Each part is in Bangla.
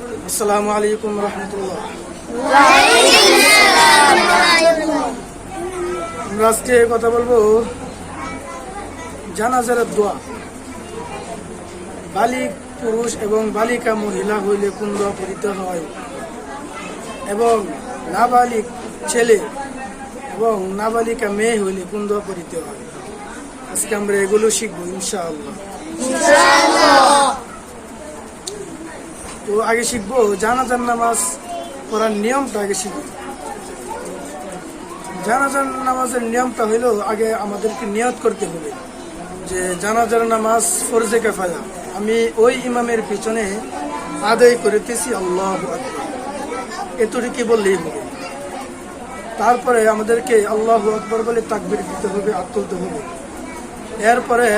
আসসালামু আলাইকুম রহমতুল্লাহ। আমরা আজকে কথা বলব জানাজার দোয়া। বালিক পুরুষ এবং বালিকা মহিলা হইলে কোন দোয়া পড়িতে হয়? এবং নাবালিক ছেলে এবং নাবালিকা মেয়ে হইলে কোন দোয়া পড়িতে হয়? আজকে আমরা এগুলো শিখব ইনশাআল্লাহ। তো আগে শিখব জানাজার নামাজ পড়ার নিয়মটা আগে শিখব। জানাজার নামাজের নিয়মটা হইল আগে আমাদেরকে নিয়ত করতে হবে যে জানাজার নামাজ ফরজে কাফায়া। আমি ওই ইমামের পিছনে আদায় করিতেছি, আল্লাহ এতটুকু বললেই হবে। তারপরে আমাদেরকে আল্লাহ আকবর বলে তাকবির দিতে হবে আর তুলতে হবে। এরপরে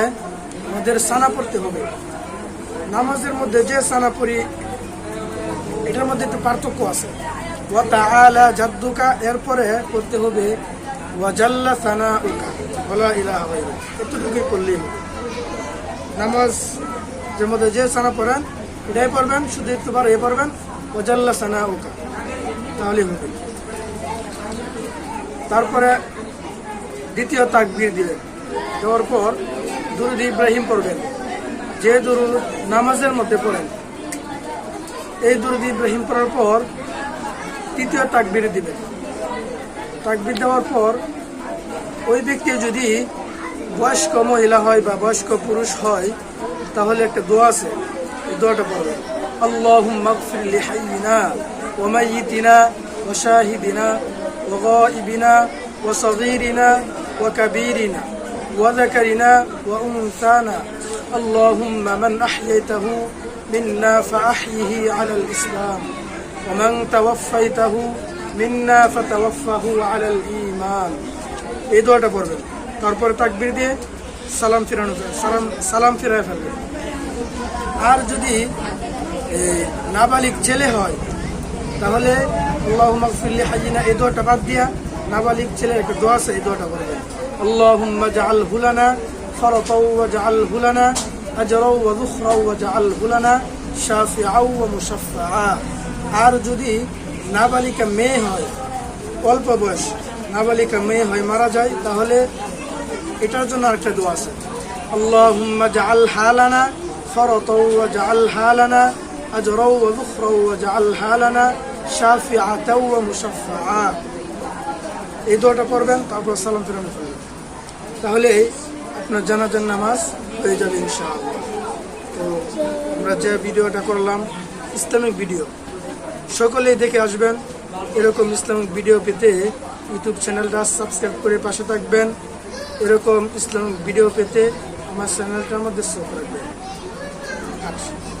আমাদের সানা পড়তে হবে। নামাজের মধ্যে যে সানা পড়ি এটার মধ্যে একটু পার্থক্য আছে। এরপরে করতে হবে করলেই নামাজ মধ্যে যে সানা পড়েন, এটাই শুধু তারপরে দ্বিতীয় তাকবীর দিলেন। দেওয়ার পর দুরুদ ইব্রাহিম পড়বেন। যে দুরুদ নামাজের মধ্যে পড়েন এই দুরুদ ইব্রাহিম পড়ার পর তৃতীয় তাকবির দিবেন তাকবির দেওয়ার পর ওই ব্যক্তি যদি বয়স্ক মহিলা হয় বা বয়স্ক পুরুষ হয় তাহলে একটা দোয়া আছে এই দোয়াটা পড়বে আল্লাহ মগফির লিহাইনা وميتنا وشاهدنا وغائبنا وصغيرنا وكبيرنا وذكرنا وأنثانا اللهم من أحييته منا فأحيه على الإسلام ومن توفيته منا فتوفه على الإيمان এই দোয়াটা পড়বেন তারপরে তাকবির দিয়ে সালাম ফিরানো যায়। সালাম সালাম ফিরায় ফেলবেন আর যদি এ, নাবালিক ছেলে হয় তাহলে আল্লাহ মাগফিরলি হাজিনা এই দোয়াটা বাদ দিয়া নাবালিক ছেলের একটা দোয়া আছে এই দোয়াটা পড়বেন আল্লাহুম্মা জাআল হুলানা ফরতাও ওয়া জাআল হুলানা আজরাও ওয়া যুখরাও ওয়া জাআল হুলানা শাফিআও ওয়া মুশাফফাআ আর যদি নাবালিকা মেয়ে হয়, অল্প বয়স, নাবালিকা মেয়ে হয় মারা যায়, তাহলে এটার জন্য আরেকটা দোয়া আছে। আল্লাহুম্মা জাআল হালানা ফরতাও ওয়া জাআল হালানা আজরাও ওয়া যুখরাও ওয়া জাআল হালানা শাফিআতাও ওয়া মুশাফফাআ। এই দোয়াটা পড়বেন, তারপর সালাম ফিরানো তাহলে আপনার জানাজার নামাজ হয়ে যাবে ইনশাআল্লাহ। তো আমরা যে ভিডিওটা করলাম, ইসলামিক ভিডিও। সকলেই দেখে আসবেন, এরকম ইসলামিক ভিডিও পেতে ইউটিউব চ্যানেলটা সাবস্ক্রাইব করে পাশে থাকবেন। এরকম ইসলামিক ভিডিও পেতে আমার চ্যানেলটার মধ্যে শো রাখবেন। আচ্ছা।